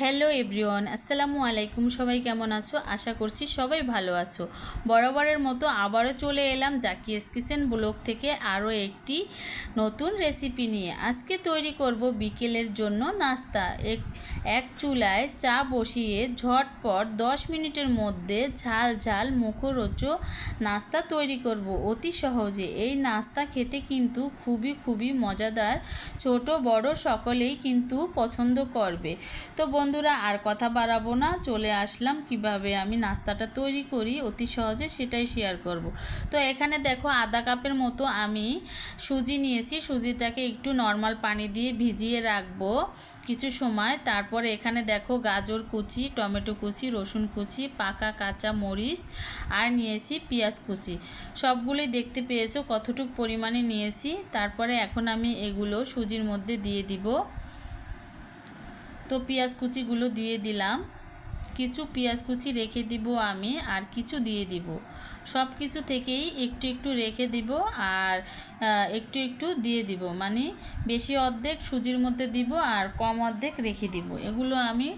Hello everyone, আসসালামু আলাইকুম। সবাই কেমন আছো? আশা করছি সবাই ভালো আছো। বরাবরের মতো আবারও চলে এলাম জাকিয়েস কিচেন ব্লগ থেকে আরও একটি নতুন রেসিপি নিয়ে। আজকে তৈরি করব বিকেলের জন্য নাস্তা। এক এক চুলায় চা বসিয়ে ঝটপট দশ মিনিটের মধ্যে ঝাল ঝাল মুখরোচ নাস্তা তৈরি করব। অতি সহজে। এই নাস্তা খেতে কিন্তু খুবই খুবই মজাদার। ছোট, বড় সকলেই কিন্তু পছন্দ করবে। তো বন্ধুরা, আর কথা বাড়াবো না। চলে আসলাম কীভাবে আমি নাস্তাটা তৈরি করি, অতি সহজে সেটাই শেয়ার করব। তো এখানে দেখো, আধা কাপের মতো আমি সুজি নিয়েছি। সুজিটাকে একটু নর্মাল পানি দিয়ে ভিজিয়ে রাখব কিছু সময়। তারপরে এখানে দেখো, গাজর কুচি, টমেটো কুচি, রসুন কুচি, পাকা কাঁচা মরিচ, আর নিয়েছি পেঁয়াজ কুচি। সবগুলোই দেখতে পেয়েছ কতটুকু পরিমাণে নিয়েছি। তারপরে এখন আমি এগুলো সুজির মধ্যে দিয়ে দিব। তো পেঁয়াজ কুচিগুলো দিয়ে দিলাম। কিছু পেঁয়াজ কুচি রেখে দিব আমি আর কিছু দিয়ে দিব। সব কিছু থেকেই একটু একটু রেখে দিব আর একটু একটু দিয়ে দিব। মানে বেশি অর্ধেক সুজির মধ্যে দিব আর কম অর্ধেক রেখে দিব। এগুলো আমি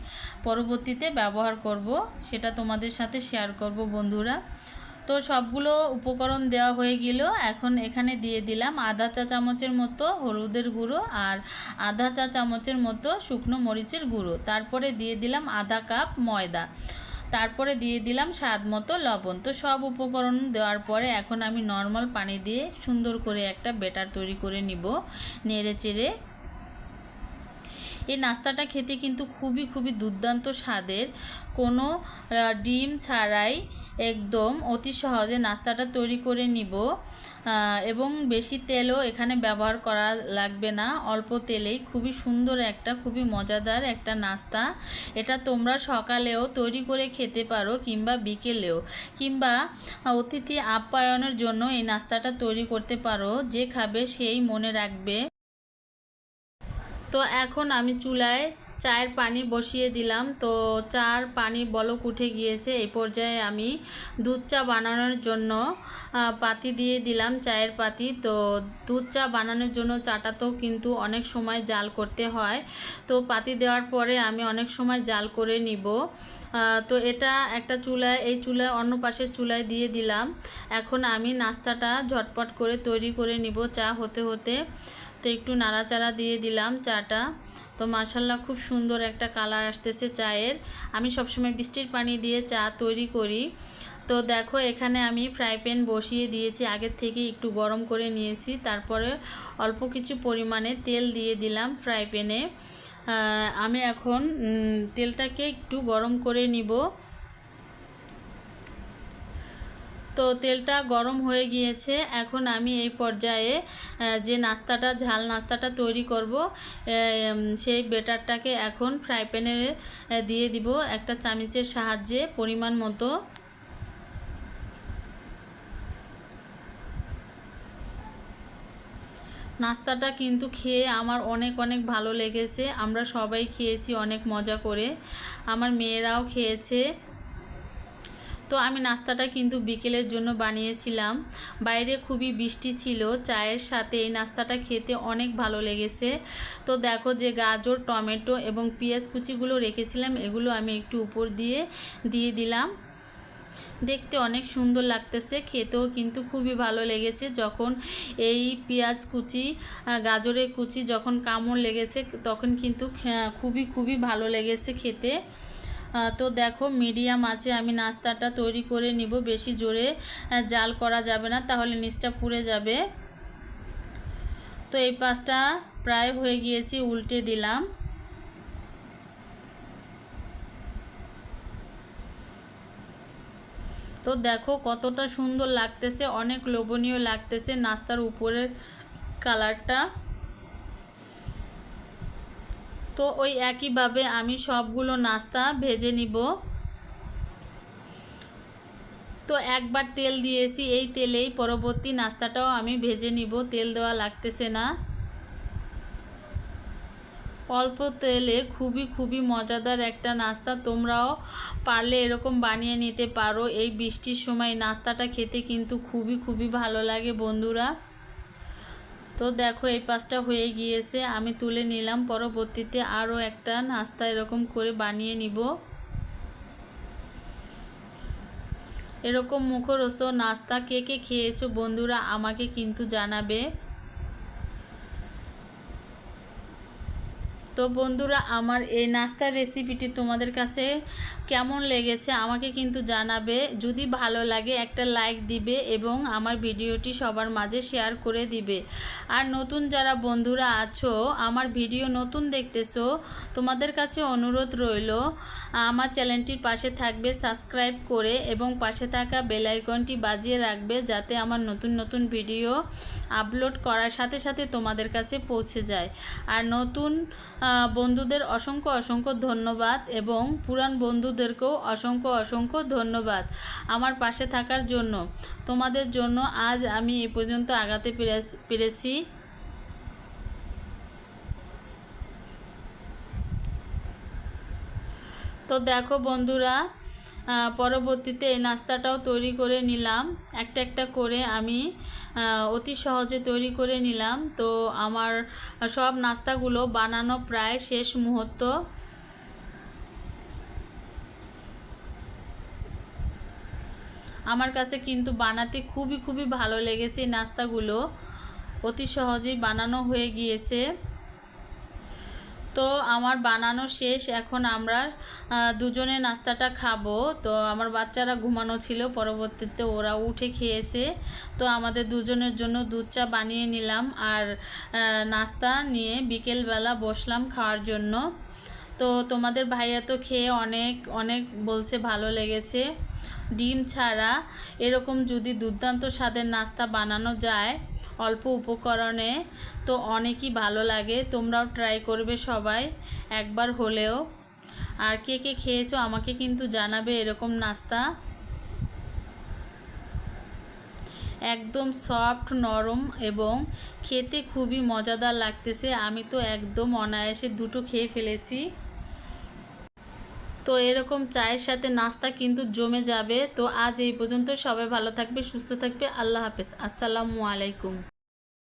পরবর্তীতে ব্যবহার করব। সেটা তোমাদের সাথে শেয়ার করব বন্ধুরা। তো সবগুলো উপকরণ দেওয়া হয়ে গেল। এখন এখানে দিয়ে দিলাম আধা চা চামচের মতো হলুদের গুঁড়ো আর আধা চা চামচের মতো শুকনো মরিচের গুঁড়ো। তারপরে দিয়ে দিলাম আধা কাপ ময়দা। তারপরে দিয়ে দিলাম স্বাদ মতো লবণ। তো সব উপকরণ দেওয়ার পরে এখন আমি নর্মাল পানি দিয়ে সুন্দর করে একটা বেটার তৈরি করে নিব। নেড়ে চেড়ে এই নাস্তাটা খেতে কিন্তু খুবই খুবই দুর্দান্ত স্বাদের। কোনো ডিম ছাড়াই একদম অতি সহজে নাস্তাটা তৈরি করে নিব। এবং বেশি তেলও এখানে ব্যবহার করা লাগবে না। অল্প তেলেই খুবই সুন্দর একটা, খুবই মজাদার একটা নাস্তা। এটা তোমরা সকালেও তৈরি করে খেতে পারো কিংবা বিকেলেও। কিংবা অতিথি আপ্যায়নের জন্য এই নাস্তাটা তৈরি করতে পারো। যে খাবে সেই মনে রাখবে। তো এখন আমি চুলায় চায়ের পানি বসিয়ে দিলাম। তো চার পানি বলক উঠে গিয়েছে। এই পর্যায়ে আমি দুধ চা বানানোর জন্য পাতি দিয়ে দিলাম চায়ের পাতি। তো দুধ চা বানানোর জন্য চাটা তো কিন্তু অনেক সময় জাল করতে হয়। তো পাতি দেওয়ার পরে আমি অনেক সময় জাল করে নিব। তো এটা একটা চুলায়, এই চুলায় অন্য পাশের চুলায় দিয়ে দিলাম। এখন আমি নাস্তাটা ঝটপট করে তৈরি করে নিব চা হতে হতে। তো একটু নাড়াচাড়া দিয়ে দিলাম চাটা। তো মাসাল্লাহ খুব সুন্দর একটা কালার আসতেছে চায়ের। আমি সবসময় বৃষ্টির পানি দিয়ে চা তৈরি করি। তো দেখো এখানে আমি ফ্রাই প্যান বসিয়ে দিয়েছি, আগের থেকে একটু গরম করে নিয়েছি। তারপরে অল্প কিছু পরিমাণে তেল দিয়ে দিলাম ফ্রাই প্যানে। আমি এখন তেলটাকে একটু গরম করে নিব। তো তেলটা গরম হয়ে গিয়েছে। এখন আমি এই পর্যায়ে যে নাস্তাটা, ঝাল নাস্তাটা তৈরি করব সেই বেটারটাকে এখন ফ্রাই প্যানে দিয়ে দিব একটা চামিচের সাহায্যে পরিমাণ মতো। নাস্তাটা কিন্তু খেয়ে আমার অনেক অনেক ভালো লেগেছে। আমরা সবাই খেয়েছি অনেক মজা করে। আমার মেয়েরাও খেয়েছে। তো আমি নাস্তাটা কিন্তু বিকেলের জন্য বানিয়েছিলাম। বাইরে খুবই বৃষ্টি ছিল, চায়ের সাথে এই নাস্তাটা খেতে অনেক ভালো লেগেছে। তো দেখো যে গাজর, টমেটো এবং পেঁয়াজ কুচিগুলো রেখেছিলাম, এগুলো আমি একটু উপর দিয়ে দিয়ে দিলাম। দেখতে অনেক সুন্দর লাগতেছে, খেতেও কিন্তু খুবই ভালো লেগেছে। যখন এই পেঁয়াজ কুচি গাজরের কুচি যখন কামড় লেগেছে, তখন কিন্তু খুবই খুবই ভালো লেগেছে খেতে। তো দেখো, মিডিয়াম আছে, আমি নাস্তাটা তৈরি করে নিব, বেশি জোরে জাল করা যাবে না, তাহলে নিচটা পুড়ে যাবে। তো এই পাশটা প্রায় হয়ে গিয়েছি, উল্টে দিলাম। তো দেখো, কতটা সুন্দর লাগতেছে, অনেক লোভনীয় লাগতেছে নাস্তার উপরের কালারটা। তো ওই একইভাবে আমি সবগুলো নাস্তা ভেজে নিব। তো একবার তেল দিয়েছি, এই তেলেই পরবর্তী নাস্তাটাও আমি ভেজে নিব, তেল দেওয়া লাগতেছে না। অল্প তেলে খুবই খুবই মজাদার একটা নাস্তা, তোমরাও পারলে এরকম বানিয়ে নিতে পারো। এই বৃষ্টির সময় নাস্তাটা খেতে কিন্তু খুবই খুবই ভালো লাগে বন্ধুরা। তো দেখো, এই পাঁচটা হয়ে গিয়েছে। আমি তুলে নিলাম, পরবর্তীতে আরও একটা নাস্তা এরকম করে বানিয়ে নিব। এরকম মুখরোচ নাস্তা কে কে খেয়েছো বন্ধুরা আমাকে কিন্তু জানাবে। তো বন্ধুরা, আমার এই নাস্তার রেসিপিটি তোমাদের কাছে কেমন লেগেছে আমাকে কিন্তু জানাবে। যদি ভালো লাগে, একটা লাইক দিবে এবং আমার ভিডিওটি সবার মাঝে শেয়ার করে দিবে। আর নতুন যারা বন্ধুরা আছো, আমার ভিডিও নতুন দেখতেছো, তোমাদের কাছে অনুরোধ রইল, আমার চ্যানেলটির পাশে থাকবে সাবস্ক্রাইব করে এবং পাশে থাকা বেলাইকনটি বাজিয়ে রাখবে যাতে আমার নতুন নতুন ভিডিও আপলোড করার সাথে সাথে তোমাদের কাছে পৌঁছে যায়। আর নতুন বন্ধুদের অসংখ্য অসংখ্য ধন্যবাদ এবং পুরান বন্ধুদেরকেও অসংখ্য অসংখ্য ধন্যবাদ আমার পাশে থাকার জন্য। তোমাদের জন্য আজ আমি এ পর্যন্ত আগাতে পেরেছি। তো দেখো বন্ধুরা পরবর্তীতে এই নাস্তাটাও তৈরি করে নিলাম। একটা একটা করে আমি অতি সহজে তৈরি করে নিলাম। তো আমার সব নাস্তাগুলো বানানো প্রায় শেষ মুহূর্ত। আমার কাছে কিন্তু বানাতে খুবই খুবই ভালো লেগেছে নাস্তাগুলো। অতি সহজেই বানানো হয়ে গিয়েছে। তো আমার বানানো শেষ, এখন আমরা দুজনে নাস্তাটা খাব। তো আমার বাচ্চারা ঘুমানো ছিল, পরবর্তীতে ওরা উঠে খেয়েছে। তো আমাদের দুজনের জন্য দুধ চা বানিয়ে নিলাম আর নাস্তা নিয়ে বিকেলবেলা বসলাম খাওয়ার জন্য। তো তোমাদের ভাইয়া তো খেয়ে অনেক অনেক বলছে ভালো লেগেছে। ডিম ছাড়া এরকম যদি দুর্দান্ত স্বাদের নাস্তা বানানো যায় অল্প উপকরণে, তো অনেকই ভালো লাগে। তোমরাও ট্রাই করবে সবাই, একবার হলেও। আর কে কে খেয়েছো আমাকে কিন্তু জানাবে এরকম নাস্তা। একদম সফট নরম এবং খেতে খুবই মজাদার লাগতেছে। আমি তো একদম অনায়াসে দুটো খেয়ে ফেলেছি। তো এরকম চায়ের সাথে নাস্তা কিন্তু জমে যাবে। তো আজ এই পর্যন্ত সবাই ভালো থাকবে, সুস্থ থাকবে। আল্লাহ হাফেজ। আসসালামু আলাইকুম।